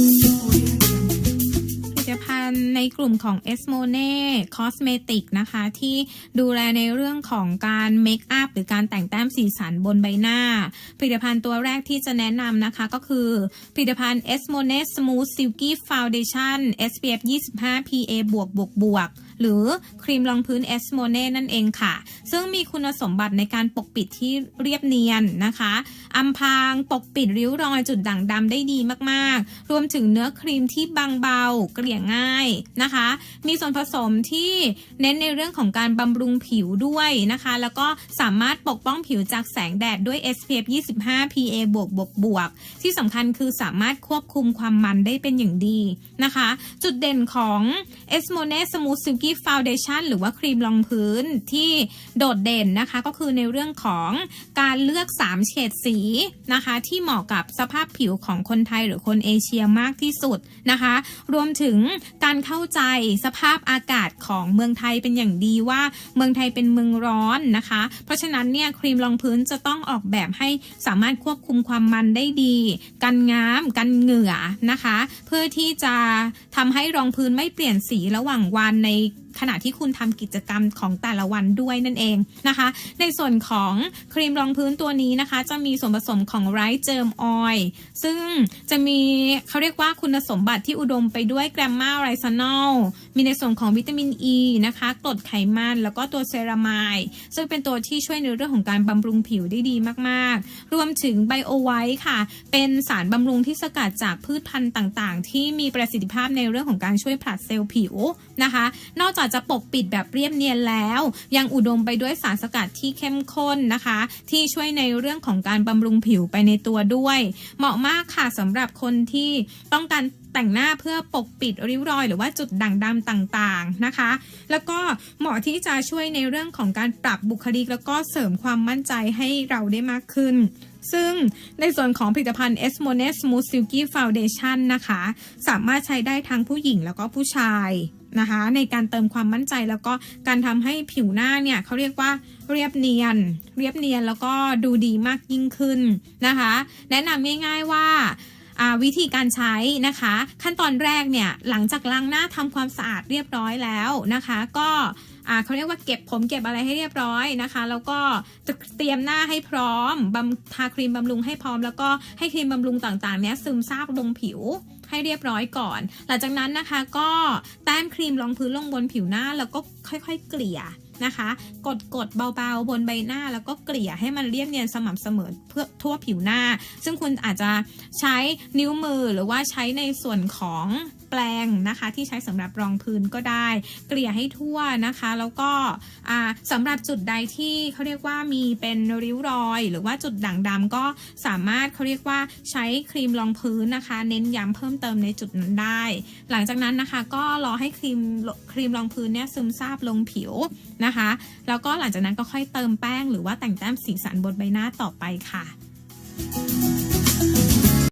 ผลิตภัณฑ์ในกลุ่มของ e s m o n e Cosmetic นะคะ ที่ดูแลในเรื่องของการเมคอัพหรือการแต่งแต้มสีสันบนใบหน้า ผลิตภัณฑ์ตัวแรกที่จะแนะนำนะคะก็คือ ผลิตภัณฑ์ e s m o n e Smooth Silky Foundation SPF 25 PA บวกบวกบวก หรือครีมรองพื้น e s m o n e นั่นเองค่ะ ซึ่งมีคุณสมบัติในการปกปิดที่เรียบเนียนนะคะอำพราง ปกปิดริ้วรอยจุดด่างดำได้ดีมากๆ รวมถึงเนื้อครีมที่บางเบาเกลี่ยง่ายนะคะ มีส่วนผสมที่เน้นในเรื่องของการบำรุงผิวด้วยนะคะ แล้วก็สามารถปกป้องผิวจากแสงแดดด้วย SPF 25 PA บวกบวกบวกที่สำคัญคือสามารถควบคุมความมันได้เป็นอย่างดีนะคะ จุดเด่นของ e s m o n e Smooth Silky Foundation หรือว่าครีมรองพื้นที่โดดเด่นนะคะ ก็คือในเรื่องของการเลือก 3 เฉดสีนะคะ ที่เหมาะกับสภาพผิวของคนไทยหรือคนเอเชียมากที่สุดนะคะ รวมถึงการเข้าใจสภาพอากาศของเมืองไทยเป็นอย่างดีว่าเมืองไทยเป็นเมืองร้อนนะคะ เพราะฉะนั้นเนี่ยครีมรองพื้นจะต้องออกแบบให้สามารถควบคุมความมันได้ดี กันง้ามกันเหงื่อนะคะ เพื่อที่จะทำให้รองพื้นไม่เปลี่ยนสีระหว่างวันใน ขณะที่คุณทำกิจกรรมของแต่ละวันด้วยนั่นเองนะคะ ในส่วนของครีมรองพื้นตัวนี้นะคะ จะมีส่วนผสมของไรซ์เจิมออยล์ซึ่งจะมีเขาเรียกว่าคุณสมบัติที่อุดมไปด้วยแกรมมาไรซานอลมีในส่วนของวิตามินอ e ีนะคะกรดไขมันแล้วก็ตัวเซรามายซึ่งเป็นตัวที่ช่วยในเรื่องของการบำรุงผิวได้ดีมากๆ รวมถึงไบโอไวท์ค่ะ เป็นสารบำรุงที่สกัดจากพืชพันธุ์ต่างๆ ที่มีประสิทธิภาพในเรื่องของการช่วยผลัดเซลล์ผิวนะคะ นอกจากจะปกปิดแบบเรียบเนียนแล้ว ยังอุดมไปด้วยสารสกัดที่เข้มข้นนะคะ ที่ช่วยในเรื่องของการบำรุงผิวไปในตัวด้วย เหมาะมากค่ะสำหรับคนที่ต้องการแต่งหน้าเพื่อปกปิดริ้วรอยหรือว่าจุดด่างดำต่างๆนะคะ แล้วก็เหมาะที่จะช่วยในเรื่องของการปรับบุคลิก แล้วก็เสริมความมั่นใจให้เราได้มากขึ้น ซึ่งในส่วนของผลิตภัณฑ์ e s m o n e Smooth Silky Foundation นะคะ สามารถใช้ได้ทั้งผู้หญิงแล้วก็ผู้ชายนะคะ ในการเติมความมั่นใจแล้วก็การทำให้ผิวหน้าเนี่ยเขาเรียกว่าเรียบเนียน เรียบเนียนแล้วก็ดูดีมากยิ่งขึ้นนะคะ แนะนำง่ายๆว่า วิธีการใช้นะคะ ขั้นตอนแรกเนี่ยหลังจากล้างหน้าทำความสะอาดเรียบร้อยแล้วนะคะ ก็เขาเรียกว่าเก็บผมเก็บอะไรให้เรียบร้อยนะคะ แล้วก็เตรียมหน้าให้พร้อมบำทาครีมบำรุงให้พร้อม แล้วก็ให้ครีมบำรุงต่างๆเนี้ยซึมซาบลงผิวให้เรียบร้อยก่อน หลังจากนั้นนะคะก็แต้มครีมรองพื้นลงบนผิวหน้าแล้วก็ค่อยๆ เกลี่ย นะคะ กดกดเบาๆ บนใบหน้าแล้วก็เกลี่ยให้มันเรียบเนียนสม่ำเสมอเพื่อทั่วผิวหน้า ซึ่งคุณอาจจะใช้นิ้วมือหรือว่าใช้ในส่วนของแปลงนะคะ ที่ใช้สำหรับรองพื้นก็ได้ เกลี่ยให้ทั่วนะคะ แล้วก็สำหรับจุดใดที่เขาเรียกว่ามีเป็นริ้วรอย หรือว่าจุดด่างดำก็สามารถเขาเรียกว่าใช้ครีมรองพื้นนะคะ เน้นย้ำเพิ่มเติมในจุดนั้นได้ หลังจากนั้นนะคะก็รอให้ครีมครีมรองพื้นเนี่ยซึมซาบลงผิวนะนะคะ แล้วก็หลังจากนั้นก็ค่อยเติมแป้งหรือว่าแต่งแต้มสีสันบนใบหน้าต่อไปค่ะ